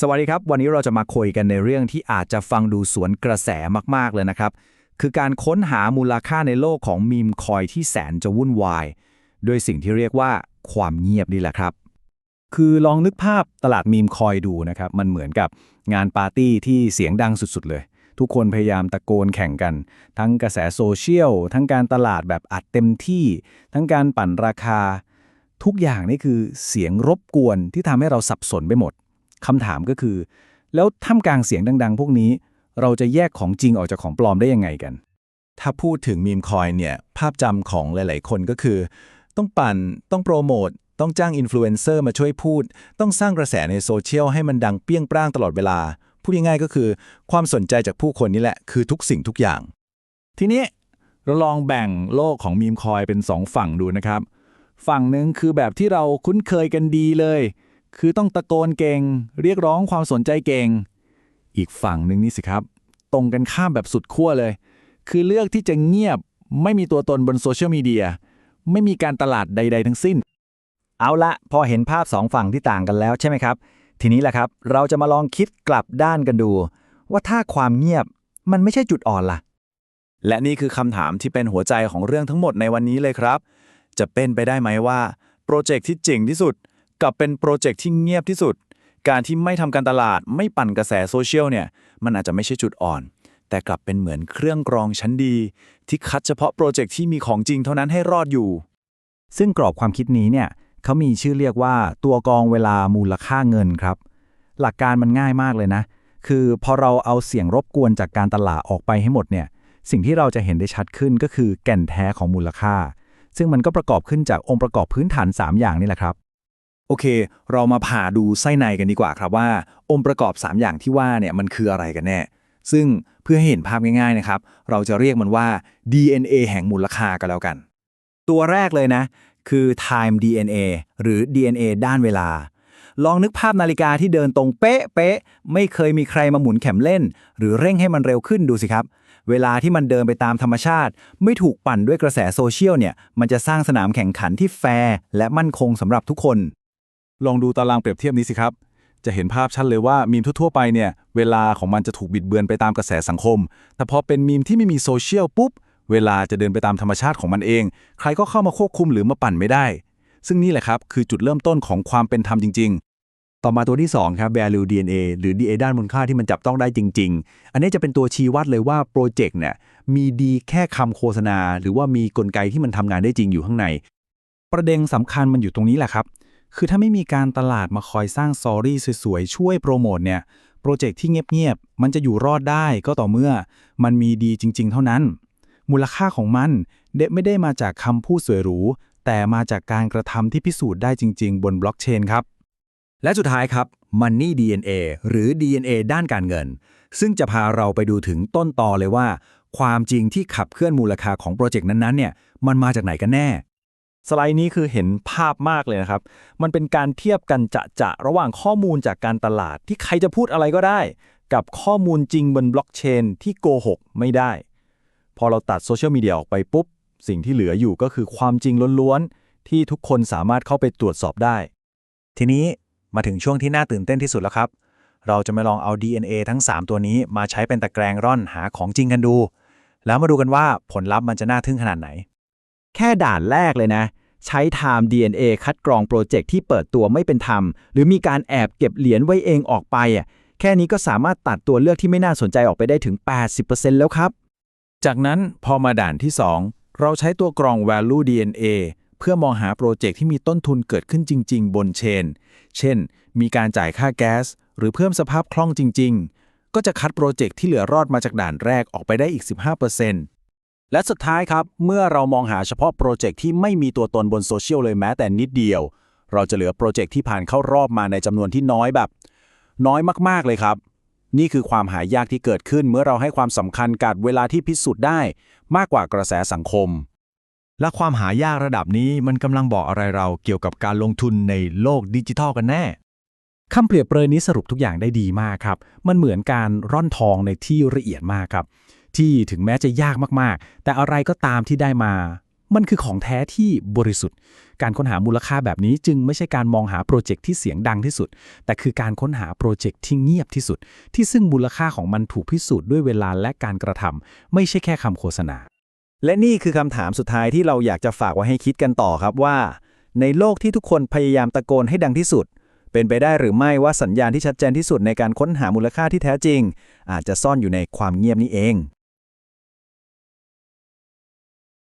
สวัสดีครับ วันนี้เราจะมาคุยกันในเรื่องที่อาจจะฟังดูสวนกระแสมาก ๆ เลยนะครับ คือการค้นหามูลค่าในโลกของมีมคอยที่แสนจะวุ่นวายด้วยสิ่งที่เรียกว่าความเงียบนี่แหละครับ คือลองนึกภาพตลาดมีมคอยดูนะครับ มันเหมือนกับงานปาร์ตี้ที่เสียงดังสุด ๆ เลย ทุกคนพยายามตะโกนแข่งกัน ทั้งกระแสโซเชียล ทั้งการตลาดแบบอัดเต็มที่ ทั้งการปั่นราคา ทุกอย่างนี่คือเสียงรบกวนที่ทำให้เราสับสนไปหมด คำถามก็คือ แล้วท่ามกลางเสียงดัง ๆ พวกนี้ เราจะแยกของจริงออกจากของปลอมได้ยังไงกัน ถ้าพูดถึงมีมคอยเนี่ยภาพจำของหลาย ๆ คนก็คือ ต้องปั่นต้องโปรโมทต้องจ้างอินฟลูเอนเซอร์มาช่วยพูด ต้องสร้างกระแสในโซเชียลให้มันดังเปี้ยงปร้างตลอดเวลา พูดง่ายๆก็คือ ความสนใจจากผู้คนนี่แหละคือทุกสิ่งทุกอย่าง ทีนี้เราลองแบ่งโลกของมีมคอยเป็นสองฝั่งดูนะครับ ฝั่งหนึ่งคือแบบที่เราคุ้นเคยกันดีเลย คือต้องตะโกนเก่ง เรียกร้องความสนใจเก่ง อีกฝั่งหนึ่งนี่สิครับ ตรงกันข้ามแบบสุดขั้วเลย คือเลือกที่จะเงียบ ไม่มีตัวตนบนโซเชียลมีเดีย ไม่มีการตลาดใด ๆ ทั้งสิ้น เอาละพอเห็นภาพสองฝั่งที่ต่างกันแล้วใช่ไหมครับ ทีนี้แหละครับ เราจะมาลองคิดกลับด้านกันดู ว่าถ้าความเงียบมันไม่ใช่จุดอ่อนล่ะ และนี่คือคำถามที่เป็นหัวใจของเรื่องทั้งหมดในวันนี้เลยครับ จะเป็นไปได้ไหมว่า โปรเจกต์ที่เจ๋งที่สุด กับเป็นโปรเจกต์ที่เงียบที่สุด การที่ไม่ทำการตลาดไม่ปั่นกระแสโซเชียลเนี่ยมันอาจจะไม่ใช่จุดอ่อน แต่กลับเป็นเหมือนเครื่องกรองชั้นดี ที่คัดเฉพาะโปรเจกต์ที่มีของจริงเท่านั้นให้รอดอยู่ ซึ่งกรอบความคิดนี้เนี่ยเขามีชื่อเรียกว่าตัวกองเวลามูลค่าเงินครับ หลักการมันง่ายมากเลยนะ คือพอเราเอาเสียงรบกวนจากการตลาดออกไปให้หมดเนี่ยสิ่งที่เราจะเห็นได้ชัดขึ้นก็คือแก่นแท้ของมูลค่า ซึ่งมันก็ประกอบขึ้นจากองค์ประกอบพื้นฐาน 3 อย่างนี่แหละครับ โอเค เรามาผ่าดูไส้ในกันดีกว่าครับว่า องค์ประกอบ 3 อย่างที่ว่าเนี่ยมันคืออะไรกันแน่ ซึ่งเพื่อให้เห็นภาพง่ายๆนะครับ เราจะเรียกมันว่า DNA แห่งมูลค่ากันแล้วกัน ตัวแรกเลยนะ คือ time DNA หรือ DNA ด้านเวลา ลองนึกภาพนาฬิกาที่เดินตรงเป๊ะเป๊ะไม่เคยมีใครมาหมุนเข็มเล่น หรือเร่งให้มันเร็วขึ้นดูสิครับเวลาที่มันเดินไปตามธรรมชาติ ไม่ถูกปั่นด้วยกระแสโซเชียลเนี่ย มันจะสร้างสนามแข่งขันที่แฟร์และมั่นคงสำหรับทุกคน ลองดูตารางเปรียบเทียบนี้สิครับ จะเห็นภาพชัดเลยว่ามีมทั่วๆไปเนี่ย เวลาของมันจะถูกบิดเบือนไปตามกระแสสังคม แต่พอเป็นมีมที่ไม่มีโซเชียลปุ๊บ เวลาจะเดินไปตามธรรมชาติของมันเอง ใครก็เข้ามาควบคุมหรือมาปั่นไม่ได้ ซึ่งนี่แหละครับคือจุดเริ่มต้นของความเป็นธรรมจริงต่อมาตัวที่ 2 ครับ value DNA หรือ DNA ด้านมูลค่าที่มันจับต้องได้จริง ๆ อันนี้จะเป็นตัวชี้วัดเลยว่าโปรเจกต์เนี่ยมีดีแค่คำโฆษณา หรือว่ามีกลไกที่มันทำงานได้จริงอยู่ข้างใน ประเด็นสำคัญมันอยู่ตรงนี้แหละครับ คือถ้าไม่มีการตลาดมาคอยสร้างสอรี่สวยๆ ช่วยโปรโมทเนี่ย โปรเจกต์ที่เงียบๆ มันจะอยู่รอดได้ก็ต่อเมื่อมันมีดีจริง ๆ เท่านั้น มูลค่าของมันเดะไม่ได้มาจากคำพูดสวยหรู แต่มาจากการกระทำที่พิสูจน์ได้จริง ๆ บนบล็อกเชนครับ และสุดท้ายครับ Money DNA หรือ DNA ด้านการเงิน ซึ่งจะพาเราไปดูถึงต้นตอเลยว่า ความจริงที่ขับเคลื่อนมูลค่าของโปรเจกต์นั้นๆเนี่ยมันมาจากไหนกันแน่ สไลด์นี้คือเห็นภาพมากเลยนะครับ มันเป็นการเทียบกันจะจะระหว่างข้อมูลจากการตลาดที่ใครจะพูดอะไรก็ได้ กับข้อมูลจริงบนบล็อกเชนที่โกหกไม่ได้ พอเราตัดโซเชียลมีเดียออกไปปุ๊บ สิ่งที่เหลืออยู่ก็คือความจริงล้วนๆ ที่ทุกคนสามารถเข้าไปตรวจสอบได้ ทีนี้มาถึงช่วงที่น่าตื่นเต้นที่สุดแล้วครับ เราจะมาลองเอา DNA ทั้ง 3 ตัวนี้มาใช้เป็นตะแกรงร่อนหาของจริงกันดู แล้วมาดูกันว่าผลลัพธ์มันจะน่าทึ่งขนาดไหน แค่ด่านแรกเลยนะ ใช้ Time DNA คัดกรองโปรเจกต์ที่เปิดตัวไม่เป็นธรรม หรือมีการแอบเก็บเหรียญไว้เองออกไปอะแค่นี้ก็สามารถตัดตัวเลือกที่ไม่น่าสนใจออกไปได้ถึง 80%แล้วครับ จากนั้นพอมาด่านที่ 2 เราใช้ตัวกรอง value DNA เพื่อมองหาโปรเจกต์ที่มีต้นทุนเกิดขึ้นจริง ๆ บนเชน เช่น มีการจ่ายค่าแก๊ส หรือเพิ่มสภาพคล่องจริง ๆ ก็จะคัดโปรเจกต์ที่เหลือรอดมาจากด่านแรกออกไปได้อีก 15% และสุดท้ายครับ เมื่อเรามองหาเฉพาะโปรเจกต์ที่ไม่มีตัวตนบนโซเชียลเลยแม้แต่นิดเดียว เราจะเหลือโปรเจกต์ที่ผ่านเข้ารอบมาในจำนวนที่น้อยแบบ น้อยมากๆเลยครับ นี่คือความหายากที่เกิดขึ้นเมื่อเราให้ความสำคัญกับเวลาที่พิสูจน์ได้ มากกว่ากระแสสังคม และความหายากระดับนี้มันกำลังบอกอะไรเราเกี่ยวกับการลงทุนในโลกดิจิทัลกันแน่คำเปรียบเปรยนี้สรุปทุกอย่างได้ดีมากครับ มันเหมือนการร่อนทองในที่ละเอียดมากครับ ที่ถึงแม้จะยากมากๆ แต่อะไรก็ตามที่ได้มา มันคือของแท้ที่บริสุทธิ์ การค้นหามูลค่าแบบนี้จึงไม่ใช่การมองหาโปรเจกต์ที่เสียงดังที่สุด แต่คือการค้นหาโปรเจกต์ที่เงียบที่สุด ที่ซึ่งมูลค่าของมันถูกพิสูจน์ด้วยเวลาและการกระทำไม่ใช่แค่คำโฆษณา และนี่คือคำถามสุดท้ายที่เราอยากจะฝากไว้ให้คิดกันต่อครับว่า ในโลกที่ทุกคนพยายามตะโกนให้ดังที่สุดเป็นไปได้หรือไม่ว่าสัญญาณที่ชัดเจนที่สุดในการค้นหามูลค่าที่แท้จริง อาจจะซ่อนอยู่ในความเงียบนี้เอง